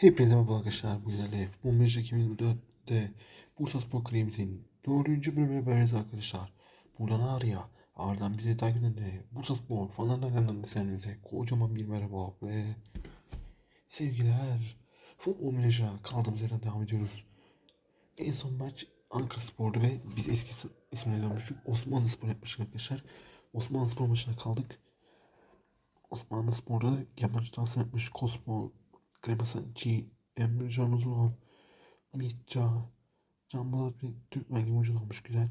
Hepinize merhaba arkadaşlar. Bu yüzden bu 15 2004'te Bursa Spor Kulübümüzün 4. bölümüne beraberiz arkadaşlar. Buradan Ağrı'ya, Ağrı'dan bize takip eden de Bursa Spor fanlarından izleyenlerinize kocaman bir merhaba ve sevgiler. Futbol menajerine kaldığımız yerden devam ediyoruz. En son maç Ankara Spor'du ve biz eski ismine dönmüştük. Osmanlı Spor yapmıştık arkadaşlar. Osmanlı Spor maçına kaldık. Osmanlı Spor'da yabancı transfer yapmış Cosmo Kremasacı, Emre Can Uzun, Mitca, Can Bulat ve Türkmen gibi oyuncu olmuş güzel.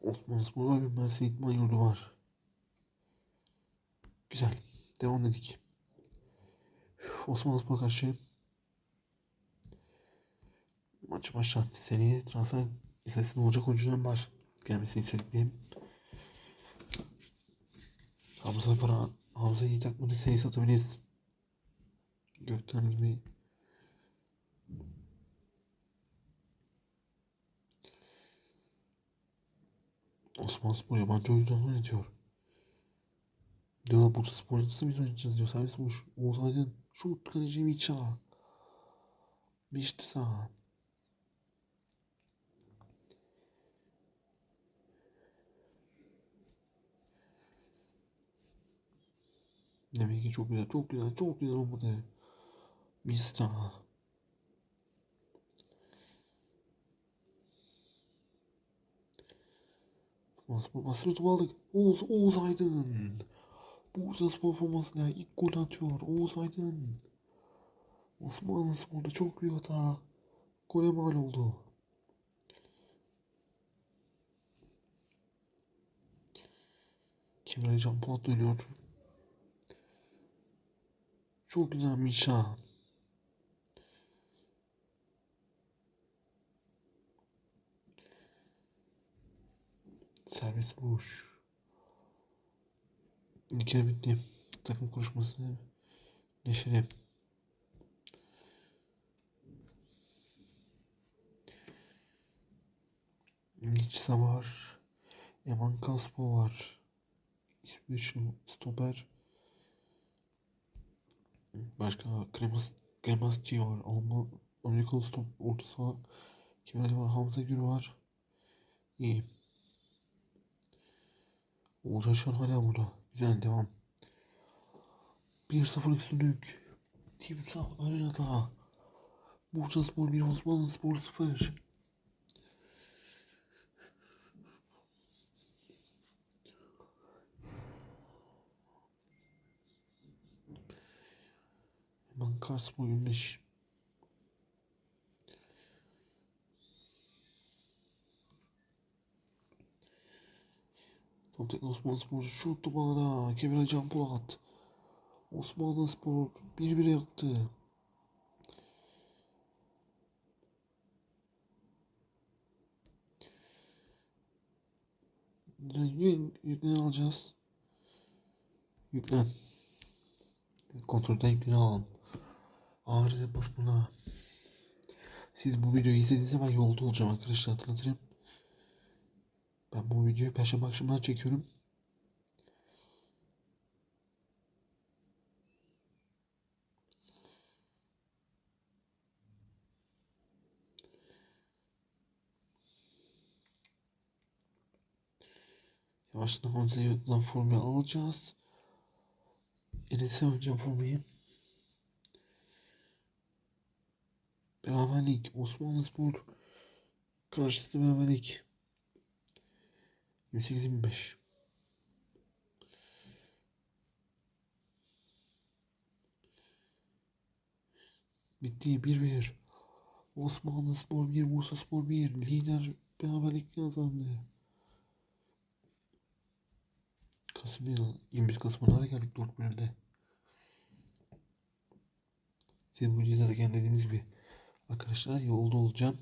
Osmanlı Spor var ve Mersin İtman Yurdu var. Güzel. Devam dedik. Osmanlı Spor karşı maç başlattı. Seneye transfer listesinde olacak oyuncuların var. Gelmesini istediklerim. Hamza para Hamza iyi takmanı seni satabiliriz. Gökten gibi Osman Spor yabancı oyuncular oynatıyor. Diyorlar Bursa Spor nasıl biz oynayacağız diyor. Servis boş. Oğuz Aydın. Şut kaleci Miça. Miştisa. Demek ki çok güzel, çok güzel, çok güzel olmadı. Mista. Spor basını topu aldık. Oğuz, Oğuz Aydın. Bursa Spor formasıyla ilk gol atıyor. Oğuz Aydın. Osmanlı Spor'da çok büyük hata. Gole mal oldu. Kemal Can Polat dönüyor. Çok güzelmiş ha. Servis boş. Yarı bitti. Takım konuşması neşeli. Nitsa var. Eman Kaspo var. Şu stoper. Başka Kremas Kremasçı var. Alman Amerikalı stop orta saha. Kemal var. Hamza Gür var. İyi. Olcay şu an hala burada. Güzel devam. 1-0 üstünlük. Timsah Arena'da. Bursa Spor 1 Osmanlı Spor 0. Hemen Kars boyu 5. Top tekrar Osmanlı Spor şut topağına Kemal Can Polat. Osmanlı Spor 1-1 yaktı. Yüklen, yüklen alacağız. Yüklen. Kontrolden yüklen alalım. Ağrı'da bas buna. Siz bu videoyu izlediğinizde ben yolda olacağım arkadaşlar hatırlatırım. Ben bu videoyu perşembe akşamından çekiyorum. Yavaştan Hamza'dan formayı alacağız. Enes'e önce formayı. Beraberlik. Osmanlı Spor karşısında beraberlik. 28-25. Bitti 1-1. Osmanlı Spor 1, Bursa Spor 1. Lider beraberlik kazandı. Kasım yılı 21 Kasım'a geldik 4 bölümde. Siz bu izlerken dediğiniz gibi arkadaşlar yolda olacağım.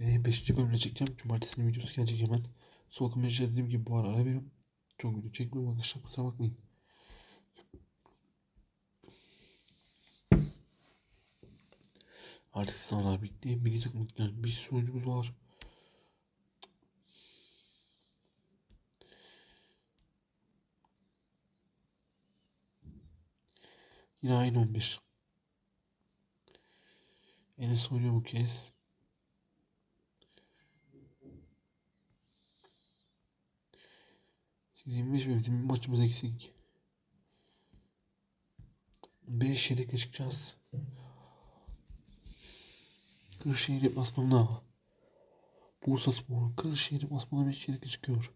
Ve 5. bölümde çekeceğim. Cumartesinin videosu gelecek hemen. Soğuk menajer dediğim gibi bu ara ara veriyorum. Çok video çekmiyorum arkadaşlar kusura bakmayın. Artık sınavlar bitti. Milli takımlıktan bir sürü oyuncumuz var. Yine aynı 11. Enes oynuyor bu kez. Yirmi ve bizim maçımız eksik. 5 yedekle çıkacağız. Kırşehir deplasmanına. Bursa Spor Kırşehir deplasmanına 5 yedekle çıkıyor.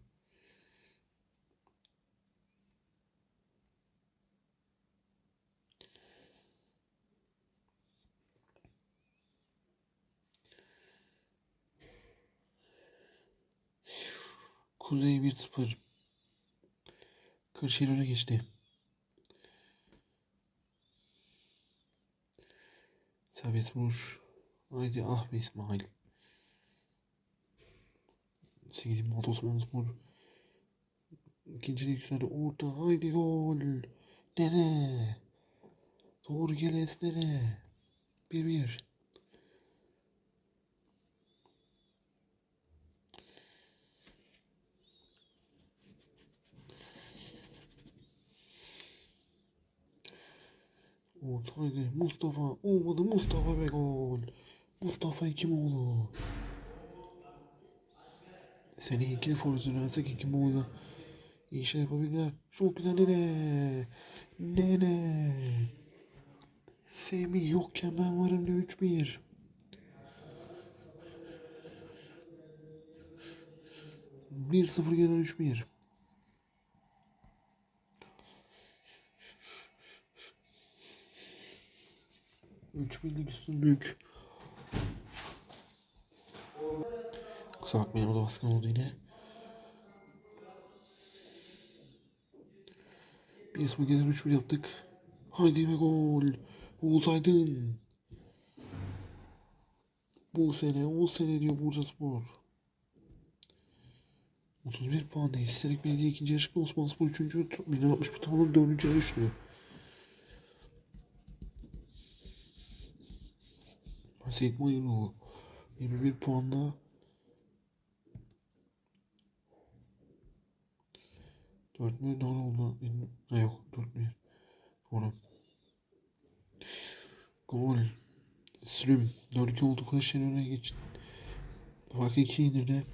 Kuzey 1-0. Kırşehir öne geçti. Serbest vuruş. Haydi ah be İsmail. 8 26 Osmanlı Spor. İkinci yükseldi. Orta haydi gol. Nene. Doğru gel Esnene. 1-1. Ortaydı Mustafa. Olmadı Mustafa be gol. Mustafa Hekimoğlu. Seni ikili forvet önersek Hekimoğlu. İyi şey yapabilirler. Çok güzel nene. Nene. Semih yokken ben varım diyor 3-1. Bir sıfır gelen 3-1. Üç birlik üstünlük. Kusura bakmayın o da baskın oldu yine. Bir ismi gelir 3 bir yaptık. Haydi ve gol. Oğuz Aydın. Bu sene o sene diyor Bursa Spor. 31 puanda İsterik Belediye ikinci yarışma Osman Spor üçüncü. Milyon 61 tamamı dördüncü yarışıyor. Seyit Mayınoğlu 21 puanla 4 mü doğru oldu. Ha yok 4 mü? Doğru. Gol. Sürüm. 4-2 oldu. Kılıçların önüne geçti. Fark 2 indirdi.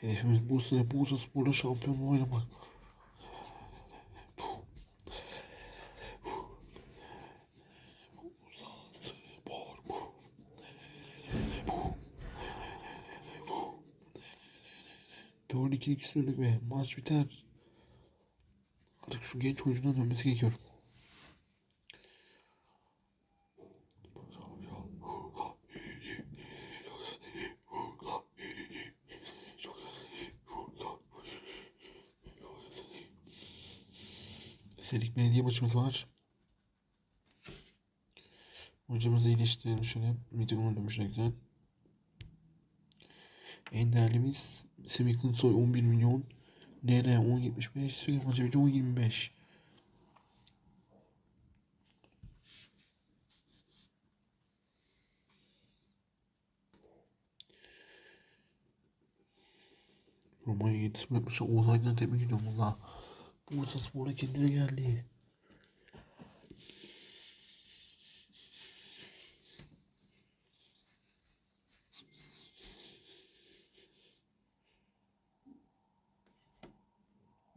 Hedefimiz bu sene Bursa Spor'da şampiyonluğu oynamak. Dört iki iki sürdük ve maç biter. Artık şu genç oyuncunun dönmesi gerekiyor. Serik Belediye maçımız var. Hocamız iyileştiğini düşünüyorum. Miting'e dönmüşler güzel. En değerlimiz Semih Kılıçsoy 11 milyon. NR 10.75. Süleyman Cebeci 10.25. Roma'ya 7 sıfır yapmışlar. Oğuz Aydın'a tebrik ediyorum valla. Bursa Spor'a kendine geldi.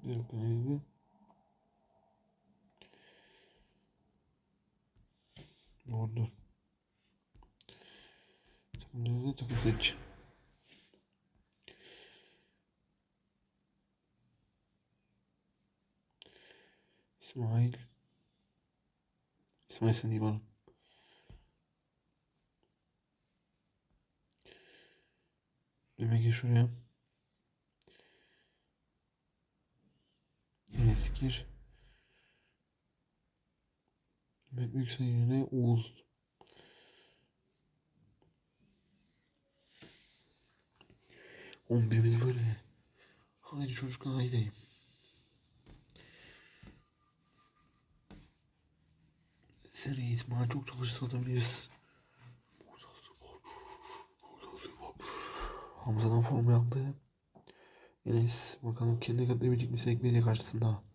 Dakika neydi? Doğrudur. Takımlarınızda takım seç. İsmail. İsmail sen iyi bana. Demek ki şuraya. Enes gir. Mehmet Yüksel yerine Oğuz. On birimiz böyle. Haydi çocuklar haydi. Seneye İsmail çok çalışsa atabiliriz. Hamza'dan forma yaptı. Enes bakalım kendi katlayabilecek misin Ekmediye karşısında?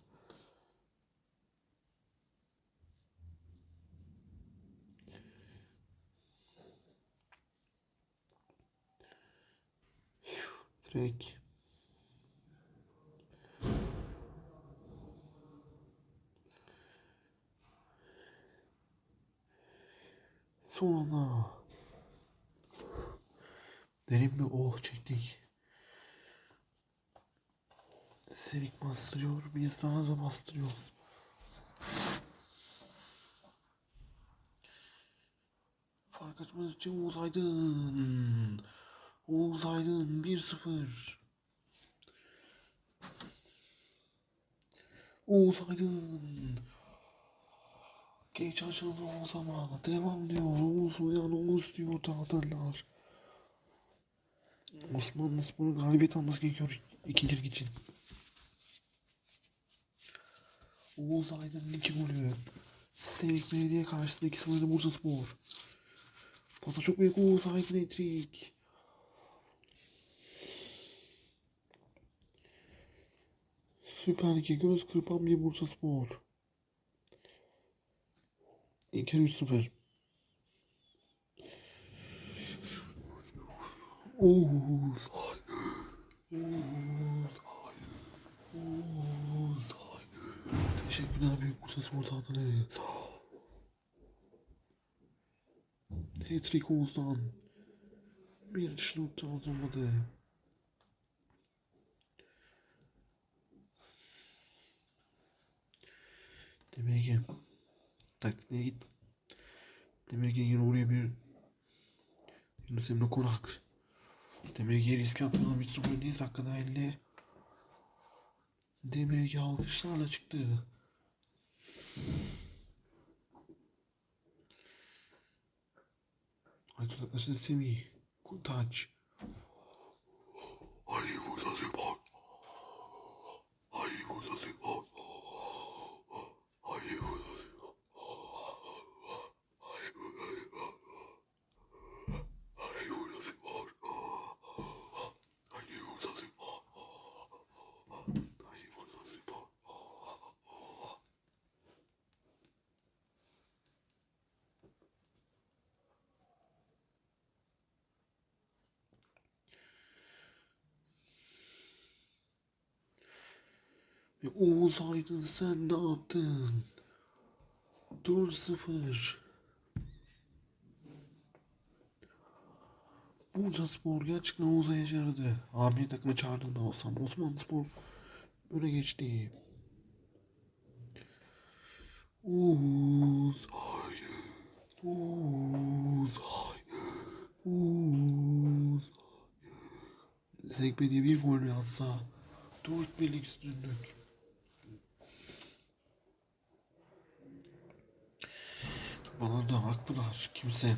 Direkt. Son anda. Derin bir oh çektik. Serik bastırıyor. Biz daha da bastırıyoruz. Fark açmamız için Oğuz Aydın. Oğuz Aydın 1-0. Oğuz Aydın. Geç açıldı Oğuz ama devam diyor. Oğuz uyan Oğuz diyor taraftarlar. Osmanlı Spor'un galibiyet alması gerekiyor ikinci lig için. Oğuz Aydın'ın iki golü. Sevik Belediye karşısında 2-0'da Bursa Spor. Pata çok büyük Oğuz Aydın etrik. Süper Lig'e göz kırpan bir Bursa Spor. İlk yarı 3-0. Oğuz. Oğuz. Oğuz. Teşekkürler Büyük Bursa Spor Tahtaları. Hat-trick Oğuz'dan. Bir dışına uçacağız olmadı. Demirgen. Taktikliğe git. Demirgen yine oraya bir Yunus Emre Konak. Demirgen riske atmadan bir sıfır öndeyiz. Dakikada 50. Demirgen alkışlarla çıktı. Haydi uzaklaştı Semih. Kurtaç. Haydi burada Semih. Haydi burada Semih. Oğuz Aydın sen ne yaptın? 4-0. Bursa Spor gerçekten Oğuz'a yaşaradı. Abi takımı çağırdım ben olsam. Osmanlı Spor öne geçti. Oğuz Aydın. Oğuz Aydın. Oğuz Aydın. Zekbe diye bir gol yazsa 4 birlik üstünlük. Bana da haklılar kimse.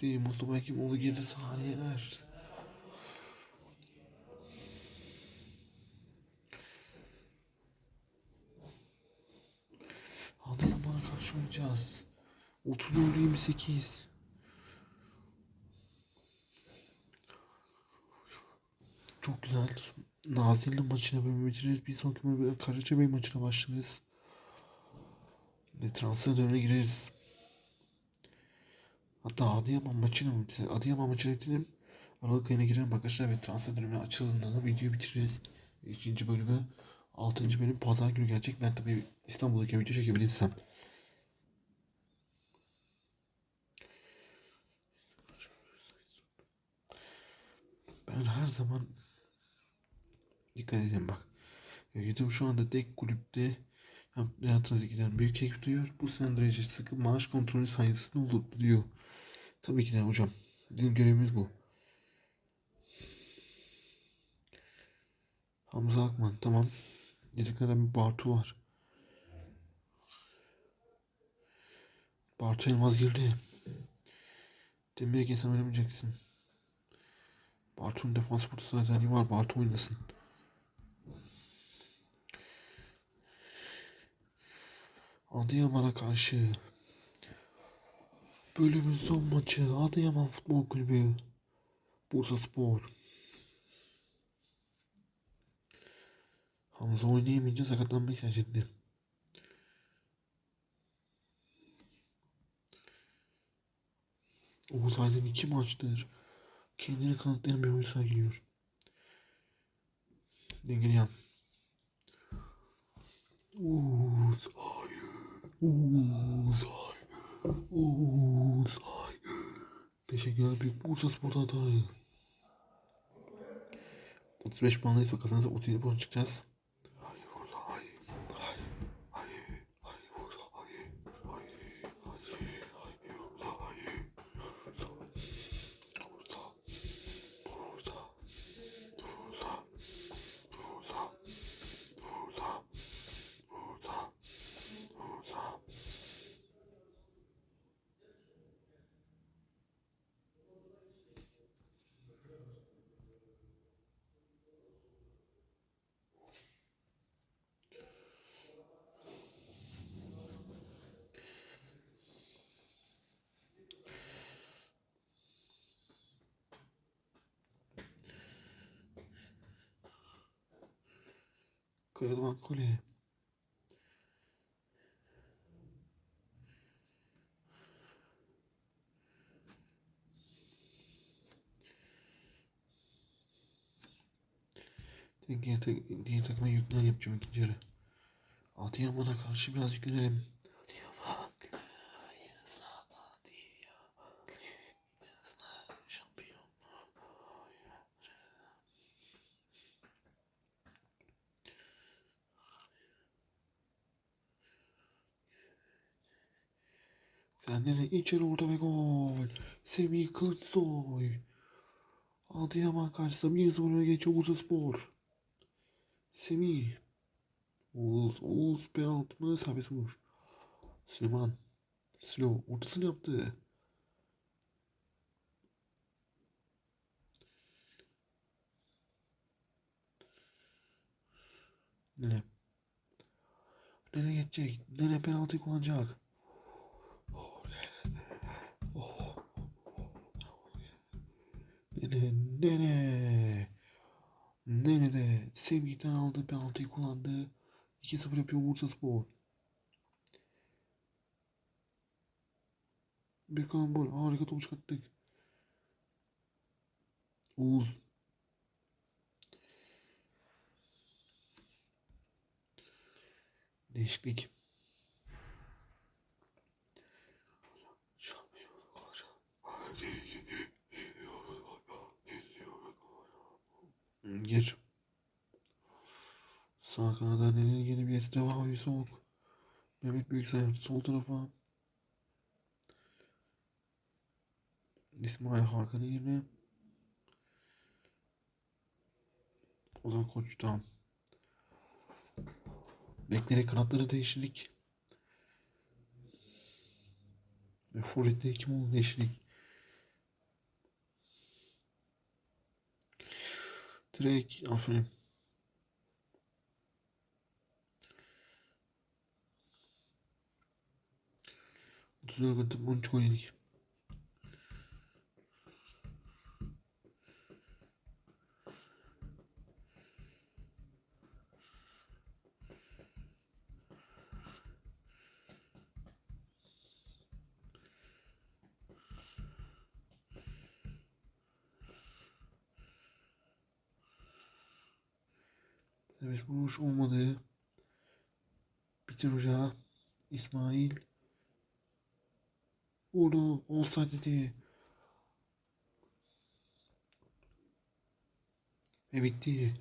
Değil Mustafa Hekimoğlu gelir saniyeler. Adıyaman'a karşı oynayacağız. 34 28. Çok güzel. Nazilli maçına böyle bitiririz. Bir sonraki bölümde Karacabey maçına başlarız. Ve transfer dönemine gireriz. Hatta Adıyaman maçına mı? Adıyaman maçına bitirelim. Aralık ayına girelim arkadaşlar ve transfer dönemine açıldığında da videoyu bitiririz. İkinci bölümü, altıncı bölüm pazar günü gelecek. Ben tabii İstanbul'daki video çekebilirsem. Ben her zaman dikkat edin bak. Yönetim şu anda tek kulüpte hayatınıza giden büyük ekip duyuyor. Bu sendrece sıkı maaş kontrolü sayesinde olur diyor. Tabii ki de hocam. Bizim görevimiz bu. Hamza Akman tamam. Yedeklerden bir Bartu var. Bartu Elmaz girdi. Demir Ege sen oynamayacaksın. Bartu'nun defans portası özelliği var. Bartu oynasın. Adıyaman'a karşı bölümün son maçı Adıyaman Futbol Kulübü Bursa Spor Hamza oynayamayınca sakatlanmayı tercih etti. Oğuz Aydın iki maçtır kendini kanıtlayan bir oyun sergiliyor. Oğuz hayır. Oğuz hayır. Teşekkürler Büyük Bursa Spor taraftarı. 35 puanlıyız ve kazanırsak 37 puan çıkacağız. Hayır Bursa hayır. Hayır. Hayır. Hayır Bursa hayır. Hayır. Hayır. Hayır Bursa hayır. Bursa. Bursa. Bursa. Bursa. Bursa. Bursa. Bursa. Kırılman kule. Diğer, diğer takıma yüklen yapacağım ikinci yarı. Adıyaman'a karşı biraz yüklenelim. Kendine içeri orta ve gol. Semih Kılıçsoy. Adıyaman karşısında 1-0 öne geçiyor Bursa Spor. Semih. Oğuz, Oğuz penaltı mı? Serbest vuruş. Süleyman. Silo ortasını yaptı. Nene. Nene geçecek. Nene penaltı kullanacak. Nene, nene. De Semih'ten aldı penaltıyı kullandı. 2-0 yapıyor Bursa Spor. Bir karambol. Harika top çıkarttık. Oğuz. Değişiklik. Gir. Sağ kanada Nene'nin yeni bir Esteva Havi Soğuk. Mehmet Büyüksel sol tarafa. İsmail Hakan'ın yerine. Ozan Koç'tan. Bekleri kanatları değişiklik. Ve Forvet'te kim oldu değişiklik. Direkt aferin. Otuz dört on üç yedik. Evet vuruş olmadı. Bitir Hoca. İsmail. Vurdu. Offside dedi. Ve bitti.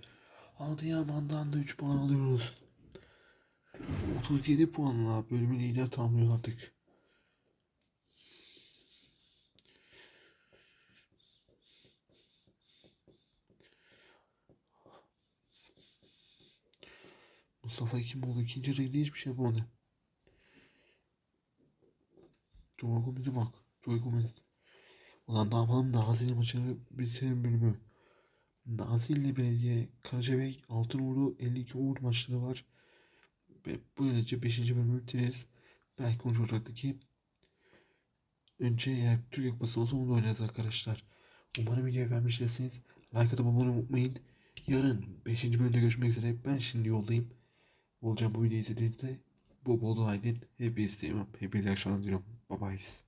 Adıyaman'dan da 3 puan alıyoruz. 37 puanla bölümün lider tamamlıyor artık. Mustafa Ekimoğlu ikinci renkli hiçbir şey yapamadı. Joy Gomez'e bak. Joy Gomez. Ulan yapalım Nazilli maçını bitirelim bölümü. Nazilli Belediye, Karacabey, Altınordu 52 uğur maçları var. Ve böylece 5. bölümü bitiririz. Belki konuşacaktı ki önce eğer Türk Kupası olsa onu da oynarız arkadaşlar. Umarım videoyu beğenmişsiniz. Like atıp abone olmayı unutmayın. Yarın 5. bölümde görüşmek üzere. Ben şimdi yoldayım. Olacağım bu videoyu izlediğinizde bol bol edin. Hepinizi seviyorum. Hepinize akşamlar diliyorum. Bye bye.